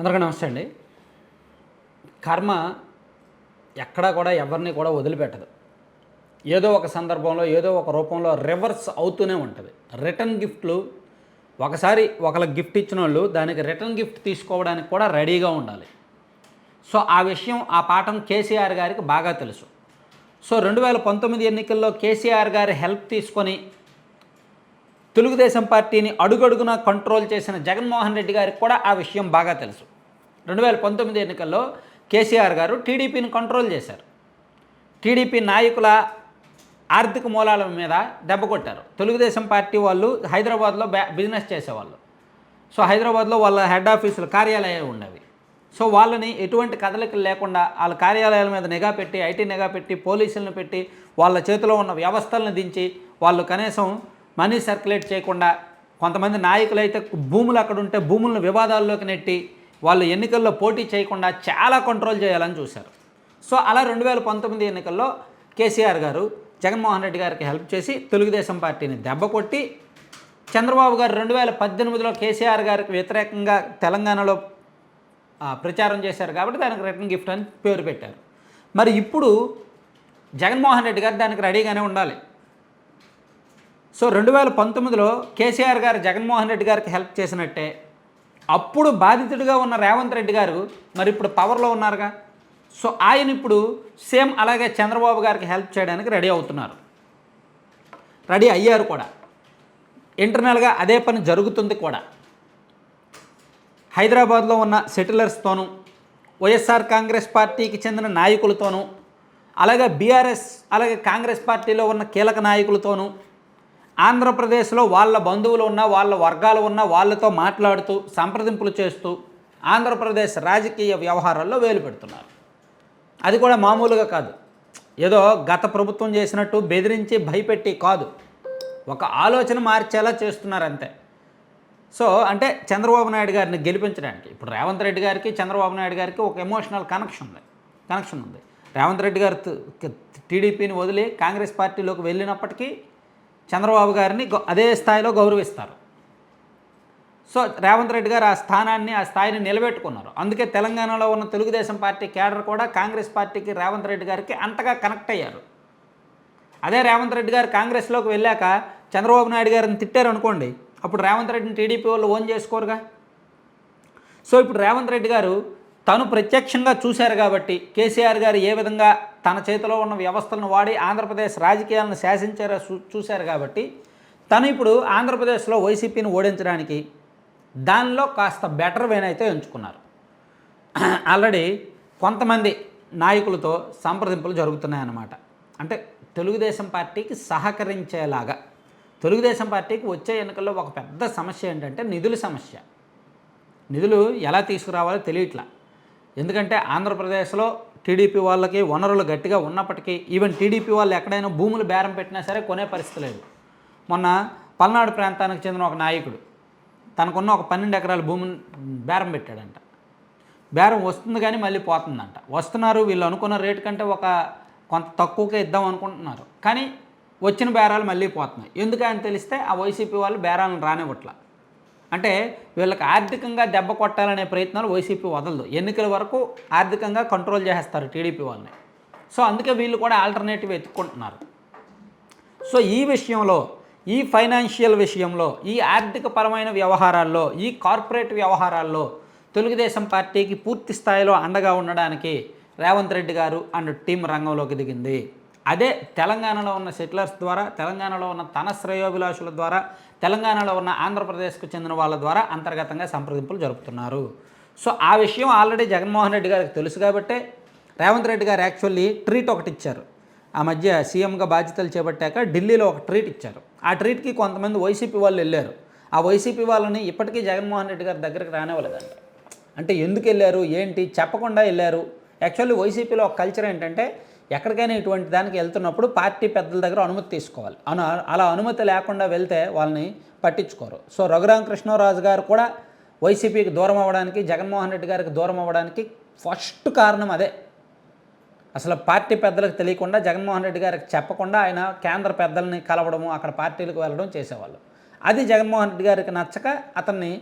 అందరికీ నమస్తే అండి. కర్మ ఎక్కడా కూడా ఎవరిని కూడా వదిలిపెట్టదు. ఏదో ఒక సందర్భంలో ఏదో ఒక రూపంలో రివర్స్ అవుతూనే ఉంటుంది. రిటర్న్ గిఫ్ట్లు ఒకసారి ఒకళ్ళకి గిఫ్ట్ ఇచ్చిన వాళ్ళు దానికి రిటర్న్ గిఫ్ట్ తీసుకోవడానికి కూడా రెడీగా ఉండాలి. సో ఆ విషయం ఆ పాఠం కేసీఆర్ గారికి బాగా తెలుసు. సో రెండు వేల పంతొమ్మిది ఎన్నికల్లో కేసీఆర్ గారి హెల్ప్ తీసుకొని తెలుగుదేశం పార్టీని అడుగడుగునా కంట్రోల్ చేసిన జగన్మోహన్ రెడ్డి గారికి కూడా ఆ విషయం బాగా తెలుసు. రెండు వేల పంతొమ్మిది ఎన్నికల్లో కేసీఆర్ గారు టీడీపీని కంట్రోల్ చేశారు. టీడీపీ నాయకుల ఆర్థిక మూలాల మీద దెబ్బ కొట్టారు. తెలుగుదేశం పార్టీ వాళ్ళు హైదరాబాద్లో బ్యా బిజినెస్ చేసేవాళ్ళు. సో హైదరాబాద్లో వాళ్ళ హెడ్ ఆఫీసులు కార్యాలయాలు ఉండేవి. సో వాళ్ళని ఎటువంటి కదలికలు లేకుండా వాళ్ళ కార్యాలయాల మీద నిఘా పెట్టి ఐటీ నిఘా పెట్టి పోలీసులను పెట్టి వాళ్ళ చేతిలో ఉన్న వ్యవస్థలను దించి వాళ్ళు కనీసం మనీ సర్క్యులేట్ చేయకుండా కొంతమంది నాయకులు అయితే భూములు అక్కడ ఉంటే భూములను వివాదాల్లోకి నెట్టి వాళ్ళు ఎన్నికల్లో పోటీ చేయకుండా చాలా కంట్రోల్ చేయాలని చూశారు. సో అలా రెండు వేల పంతొమ్మిది ఎన్నికల్లో కేసీఆర్ గారు జగన్మోహన్ రెడ్డి గారికి హెల్ప్ చేసి తెలుగుదేశం పార్టీని దెబ్బ కొట్టి చంద్రబాబు గారు రెండు వేల పద్దెనిమిదిలో కేసీఆర్ గారికి వ్యతిరేకంగా తెలంగాణలో ప్రచారం చేశారు కాబట్టి దానికి రిటర్న్ గిఫ్ట్ అని పేరు పెట్టారు. మరి ఇప్పుడు జగన్మోహన్ రెడ్డి గారు దానికి రెడీగానే ఉండాలి. సో రెండు వేల పంతొమ్మిదిలో కేసీఆర్ గారు జగన్మోహన్ రెడ్డి గారికి హెల్ప్ చేసినట్టే అప్పుడు బాధితుడిగా ఉన్న రేవంత్ రెడ్డి గారు మరి ఇప్పుడు పవర్లో ఉన్నారుగా. సో ఆయన ఇప్పుడు సేమ్ అలాగే చంద్రబాబు గారికి హెల్ప్ చేయడానికి రెడీ అవుతున్నారు. రెడీ అయ్యారు కూడా. ఇంటర్నల్గా అదే పని జరుగుతుంది కూడా. హైదరాబాద్లో ఉన్న సెటిలర్స్తోనూ వైఎస్ఆర్ కాంగ్రెస్ పార్టీకి చెందిన నాయకులతోనూ అలాగే బీఆర్ఎస్ అలాగే కాంగ్రెస్ పార్టీలో ఉన్న కీలక నాయకులతోనూ ఆంధ్రప్రదేశ్లో వాళ్ళ బంధువులు ఉన్న వాళ్ళ వర్గాలు ఉన్న వాళ్ళతో మాట్లాడుతూ సంప్రదింపులు చేస్తూ ఆంధ్రప్రదేశ్ రాజకీయ వ్యవహారాల్లో వేలు పెడుతున్నారు. అది కూడా మామూలుగా కాదు. ఏదో గత ప్రభుత్వం చేసినట్టు బెదిరించి భయపెట్టి కాదు. ఒక ఆలోచన మార్చేలా చేస్తున్నారు అంతే. సో అంటే చంద్రబాబు నాయుడు గారిని గెలిపించడానికి ఇప్పుడు రేవంత్ రెడ్డి గారికి చంద్రబాబు నాయుడు గారికి ఒక ఎమోషనల్ కనెక్షన్ ఉంది. కనెక్షన్ ఉంది. రేవంత్ రెడ్డి గారు టీడీపీని వదిలి కాంగ్రెస్ పార్టీలోకి వెళ్ళినప్పటికీ చంద్రబాబు గారిని అదే స్థాయిలో గౌరవిస్తారు. సో రేవంత్ రెడ్డి గారు ఆ స్థానాన్ని ఆ స్థాయిని నిలబెట్టుకున్నారు. అందుకే తెలంగాణలో ఉన్న తెలుగుదేశం పార్టీ కేడర్ కూడా కాంగ్రెస్ పార్టీకి రేవంత్ రెడ్డి గారికి అంతగా కనెక్ట్ అయ్యారు. అదే రేవంత్ రెడ్డి గారు కాంగ్రెస్లోకి వెళ్ళాక చంద్రబాబు నాయుడు గారిని తిట్టారు అనుకోండి అప్పుడు రేవంత్ రెడ్డిని టీడీపీ వాళ్ళు ఓన్ చేసుకోరుగా? సో ఇప్పుడు రేవంత్ రెడ్డి గారు తను ప్రత్యక్షంగా చూశారు కాబట్టి కేసీఆర్ గారు ఏ విధంగా తన చేతిలో ఉన్న వ్యవస్థలను వాడి ఆంధ్రప్రదేశ్ రాజకీయాలను శాసించారో చూ- చూశారు కాబట్టి తను ఇప్పుడు ఆంధ్రప్రదేశ్లో వైసీపీని ఓడించడానికి దానిలో కాస్త బెటర్ వేన్ అయితే ఎంచుకున్నారు. ఆల్రెడీ కొంతమంది నాయకులతో సంప్రదింపులు జరుగుతున్నాయన్నమాట. అంటే తెలుగుదేశం పార్టీకి సహకరించేలాగా తెలుగుదేశం పార్టీకి వచ్చే ఎన్నికల్లో ఒక పెద్ద సమస్య ఏంటంటే నిధుల సమస్య. నిధులు ఎలా తీసుకురావాలో తెలియట్లా. ఎందుకంటే ఆంధ్రప్రదేశ్లో టీడీపీ వాళ్ళకి వనరులు గట్టిగా ఉన్నప్పటికీ ఈవెన్ టీడీపీ వాళ్ళు ఎక్కడైనా భూములు బేరం పెట్టినా సరే కొనే పరిస్థితి లేదు. మొన్న పల్నాడు ప్రాంతానికి చెందిన ఒక నాయకుడు తనకున్న ఒక పన్నెండు ఎకరాల భూమిని బేరం పెట్టాడంట. బేరం వస్తుంది కానీ మళ్ళీ పోతుందంట. వస్తున్నారు వీళ్ళు అనుకున్న రేటు కంటే ఒక కొంత తక్కువకే ఇద్దాం అనుకుంటున్నారు. కానీ వచ్చిన బేరాలు మళ్ళీ పోతున్నాయి. ఎందుకని తెలిస్తే ఆ వైసీపీ వాళ్ళు బేరాలను రానివ్వట్ల. అంటే వీళ్ళకి ఆర్థికంగా దెబ్బ కొట్టాలనే ప్రయత్నాలు వైసీపీ వదలదు. ఎన్నికల వరకు ఆర్థికంగా కంట్రోల్ చేసేస్తారు టీడీపీ వాళ్ళని. సో అందుకే వీళ్ళు కూడా ఆల్టర్నేటివ్ ఎత్తుకుంటున్నారు. సో ఈ విషయంలో ఈ ఫైనాన్షియల్ విషయంలో ఈ ఆర్థిక పరమైన వ్యవహారాల్లో ఈ కార్పొరేట్ వ్యవహారాల్లో తెలుగుదేశం పార్టీకి పూర్తి స్థాయిలో అండగా ఉండడానికి రేవంత్ రెడ్డి గారు అండ్ టీం రంగంలోకి దిగింది. అదే తెలంగాణలో ఉన్న సెటిలర్స్ ద్వారా తెలంగాణలో ఉన్న తన శ్రేయోభిలాషుల ద్వారా తెలంగాణలో ఉన్న ఆంధ్రప్రదేశ్కు చెందిన వాళ్ళ ద్వారా అంతర్గతంగా సంప్రదింపులు జరుపుతున్నారు. సో ఆ విషయం ఆల్రెడీ జగన్మోహన్ రెడ్డి గారికి తెలుసు కాబట్టే రేవంత్ రెడ్డి గారు యాక్చువల్లీ ట్రీట్ ఒకటి ఇచ్చారు. ఆ మధ్య సీఎంగా బాధ్యతలు చేపట్టాక ఢిల్లీలో ఒక ట్రీట్ ఇచ్చారు. ఆ ట్రీట్కి కొంతమంది వైసీపీ వాళ్ళు వెళ్ళారు. ఆ వైసీపీ వాళ్ళని ఇప్పటికీ జగన్మోహన్ రెడ్డి గారి దగ్గరికి రానివ్వలేదంట అంటే ఎందుకు వెళ్ళారు? ఏంటి? చెప్పకుండా వెళ్ళారు. యాక్చువల్లీ వైసీపీలో ఒక కల్చర్ ఏంటంటే ఎక్కడికైనా ఇటువంటి దానికి వెళ్తున్నప్పుడు పార్టీ పెద్దల దగ్గర అనుమతి తీసుకోవాలి. అను అలా అనుమతి లేకుండా వెళ్తే వాళ్ళని పట్టించుకోరు. సో రఘురామ కృష్ణరాజు గారు కూడా వైసీపీకి దూరం అవ్వడానికి జగన్మోహన్ రెడ్డి గారికి దూరం అవ్వడానికి ఫస్ట్ కారణం అదే. అసలు పార్టీ పెద్దలకు తెలియకుండా జగన్మోహన్ రెడ్డి గారికి చెప్పకుండా ఆయన కేంద్ర పెద్దల్ని కలవడము అక్కడ పార్టీలకు వెళ్ళడం చేసేవాళ్ళు. అది జగన్మోహన్ రెడ్డి గారికి నచ్చక అతన్ని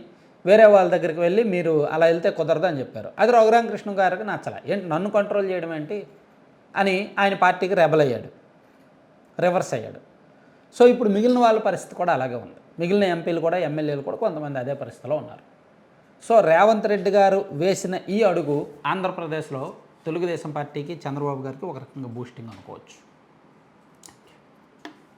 వేరే వాళ్ళ దగ్గరికి వెళ్ళి మీరు అలా వెళ్తే కుదరదు అని చెప్పారు. అది రఘురామకృష్ణ గారికి నచ్చలే. ఏంటి నన్ను కంట్రోల్ చేయడం ఏంటి? అని ఆయన పార్టీకి రెబల్ అయ్యాడు. రివర్స్ అయ్యాడు. సో ఇప్పుడు మిగిలిన వాళ్ళ పరిస్థితి కూడా అలాగే ఉంది. మిగిలిన ఎంపీలు కూడా ఎమ్మెల్యేలు కూడా కొంతమంది అదే పరిస్థితిలో ఉన్నారు. సో రేవంత్ రెడ్డి గారు వేసిన ఈ అడుగు ఆంధ్రప్రదేశ్లో తెలుగుదేశం పార్టీకి చంద్రబాబు గారికి ఒక రకంగా బూస్టింగ్ అనుకోవచ్చు.